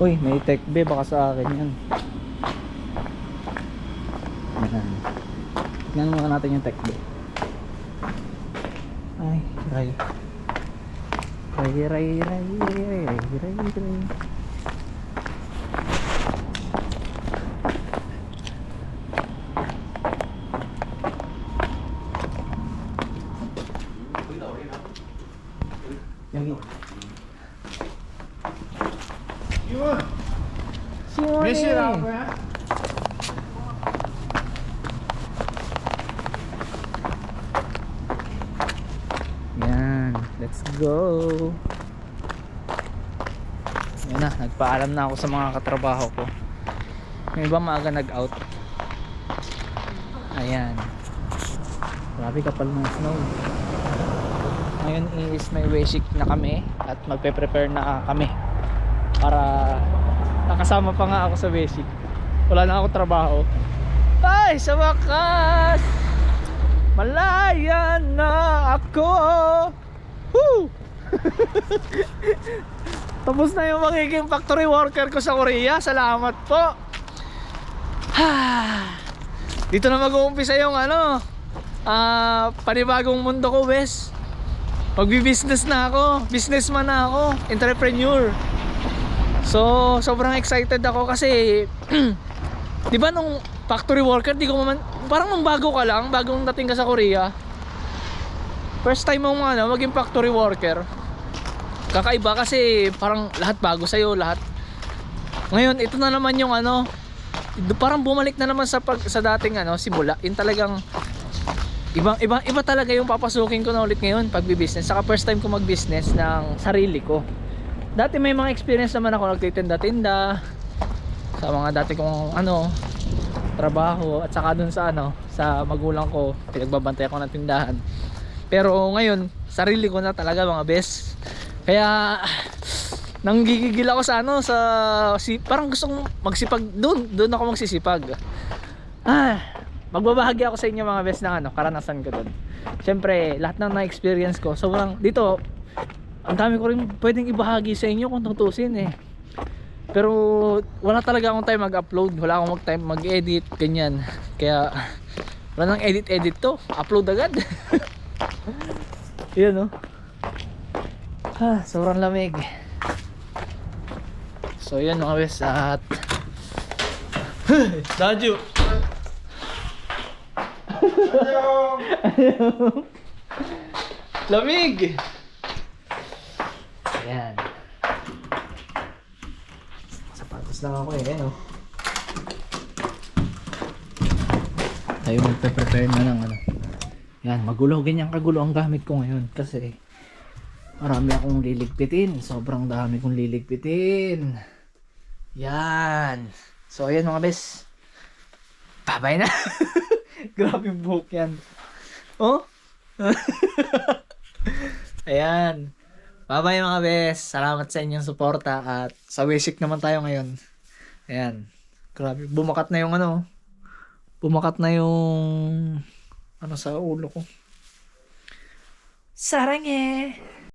Uy, may B. Baka sa akin yan. Ayan. Tingnan natin yung B. Ay, ray, ray, ray, ray, ray, Yun. Sure. Measure ako. Yan. Let's go. Yan na. Nagpaalam na ako sa mga katrabaho ko. Yung iba maaga nag-out. Ayan. Grabe kapal ng snow. Ngayon is may wesik na kami at magpe-prepare na ah, kami para nakasama pa nga ako sa weshik. Wala na ako trabaho. Ay, sa wakas! Malaya na ako. Woo! Tapos na yung magiging factory worker ko sa Korea. Salamat po. Dito na mag-uumpisa yung ano, ah, panibagong mundo ko, Wes. Magbi-business na ako, businessman na ako, entrepreneur. So, sobrang excited ako kasi 'di ba nung factory worker, di ko man parang nung bago ka lang, bagong dating ka sa Korea. First time mo ano, maging factory worker. Kakaiba kasi parang lahat bago sa lahat. Ngayon, ito na naman yung ano, parang bumalik na naman sa pag, sa dating ano, simula. Yung talagang ibang iba iba talaga yung papasukin ko na ulit ngayon pag business Saka first time ko mag-business ng sarili ko. Dati may mga experience naman ako nagtitinda-tinda sa mga dati kong ano trabaho at saka dun sa ano sa magulang ko pinagbabantay ako ng tindahan. Pero ngayon sarili ko na talaga mga best kaya nanggigigil ako sa ano sa si, parang gustong magsipag doon doon ako magsisipag. Ah magbabahagi ako sa inyo mga best ng ano karanasan ko doon syempre lahat ng na-experience ko sobrang dito ang dami ko rin pwedeng ibahagi sa inyo kung tutusin eh. Pero wala talaga akong time mag-upload. Wala akong mag time mag-edit ganyan. Kaya wala nang edit-edit to. Upload agad. Yun no ah, sobrang lamig. So yun mga bes at Daju! Lamig ayan. Sapatos lang ako eh ano tayo magpe-prepare na ng ano. Yan magulo. Ganyan kagulo ang gamit ko ngayon kasi marami akong liligpitin. Sobrang dami kong liligpitin. Yan. So ayan mga bes. Babay na. Grabe buhok yan. Oh? Ayan bye bye mga bes. Salamat sa inyong suporta at sa Wishik naman tayo ngayon. Ayan. Grabe. Bumakat na yung ano. Bumakat na yung ano sa ulo ko. Sarang eh